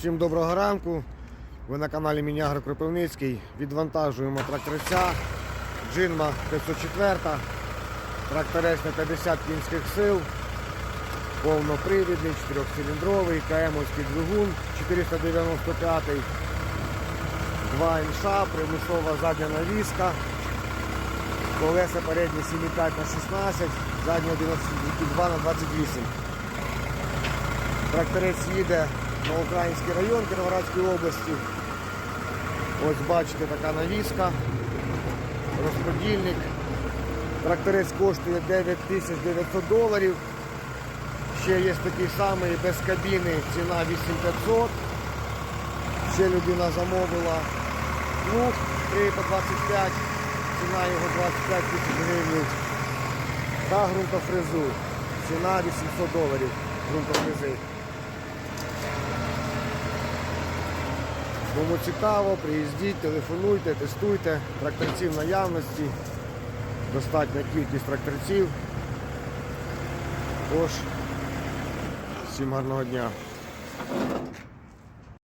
Всім доброго ранку. Ви на каналі Мінягро Кропивницький. Відвантажуємо тракторця Джинма 504. Тракторець на 50 кінських сил. Повнопривідний, 4-циліндровий, КМовський двигун 495. 2 інша, примусова задня навіска. Колеса передні 7,5 на 16, задні 11,2 на 28. Тракторець їде на Український район Кіровоградської області. Ось бачите, така навіска, розподільник. Тракторець коштує 9900 доларів. Ще є такий самий без кабіни, ціна 8500. Ще людина замовила плуг 3 по 25, ціна його 25 тисяч гривень. Та ґрунтофрезу. Ціна 800 доларів ґрунтофрези. Кому цікаво, приїздіть, телефонуйте, тестуйте. Тракторців наявності. Достатня кількість тракторців. Тож, всім гарного дня.